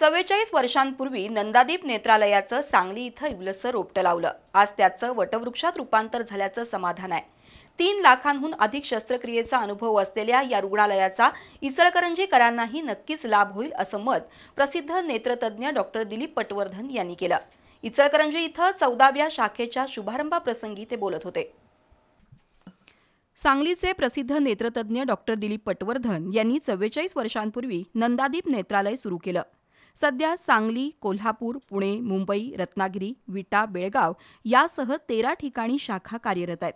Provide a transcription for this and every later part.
चव्वेचाळीस वर्षांपूर्वी नंदादीप नेत्रालयाचं सांगली इथं इवलसं रोपटं लावलं. आज त्याचं वटवृक्षात रूपांतर झाल्याचं समाधान आहे. तीन लाखांहून अधिक शस्त्रक्रियेचा अनुभव असलेल्या या रुग्णालयाचा इचलकरंजीकरांनाही नक्कीच लाभ होईल असं मत प्रसिद्ध नेत्रतज्ञ डॉक्टर दिलीप पटवर्धन यांनी केलं. इचलकरंजी इथं चौदाव्या शाखेच्या शुभारंभाप्रसंगी ते बोलत होते. सांगलीचे प्रसिद्ध नेत्रतज्ञ डॉक्टर दिलीप पटवर्धन यांनी चव्वेचाळीस वर्षांपूर्वी नंदादीप नेत्रालय सुरू केलं. सध्या सांगली कोल्हापूर पुणे मुंबई रत्नागिरी विटा बेळगाव यासह तेरा ठिकाणी शाखा कार्यरत आहेत.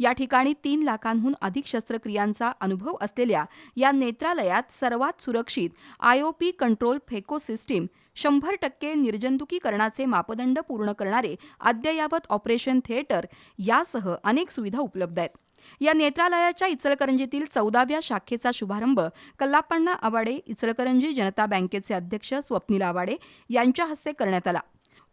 या ठिकाणी तीन लाखांहून अधिक शस्त्रक्रियांचा अनुभव असलेल्या या नेत्रालयात सर्वात सुरक्षित आयओपी कंट्रोल फेको सिस्टीम शंभर टक्के निर्जंतुकीकरणाचे मापदंड पूर्ण करणारे अद्ययावत ऑपरेशन थिएटर यासह अनेक सुविधा उपलब्ध आहेत. या नेत्रालयाच्या इचलकरंजीतील चौदाव्या शाखेचा शुभारंभ कल्लापण्णा आवाडे इचलकरंजी जनता बँकेचे अध्यक्ष स्वप्नील आवाडे यांच्या हस्ते करण्यात आला.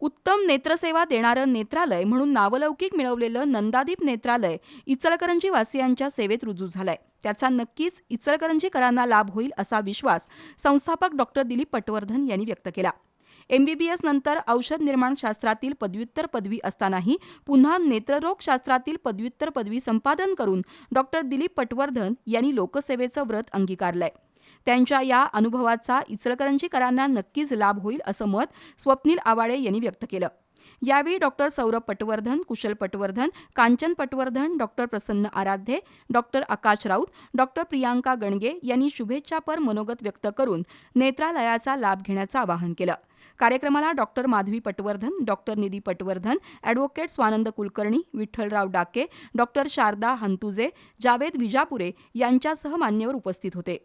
उत्तम नेत्रसेवा देणारं नेत्रालय म्हणून नावलौकिक मिळवलेलं नंदादीप नेत्रालय इचलकरंजी वासियांच्या सेवेत रुजू झालंय. त्याचा नक्कीच इचलकरंजीकरांना लाभ होईल असा विश्वास संस्थापक डॉक्टर दिलीप पटवर्धन यांनी व्यक्त केला. एमबीबीएस नंतर औषध निर्माण शास्त्रातील पदव्युत्तर पदवी असतानाही पुन्हा नेत्ररोग शास्त्रातील पदव्युत्तर पदवी संपादन करून डॉक्टर दिलीप पटवर्धन यांनी लोकसेवेचं व्रत अंगीकारलंय. त्यांच्या या अनुभवाचा इचलकरंजीकरांना नक्कीच लाभ होईल असं मत स्वप्नील आवाळे यांनी व्यक्त केलं. यावेळी doctor Saurabh Patwardhan Kushal Patwardhan Kanchan Patwardhan doctor Prasanna Aradhye doctor Akash Raut doctor Priyanka Ganage यांनी शुभेच्छापर मनोगत व्यक्त करून नेत्रालयाचा लाभ घेण्याचं आवाहन केलं. कार्यक्रमाला doctor Madhavi Patwardhan doctor Nidhi Patwardhan advocate Swanand Kulkarni Vitthalrao Dake doctor Sharada Hantuje Javed Vijapure यांच्यासह मान्यवर उपस्थित होते.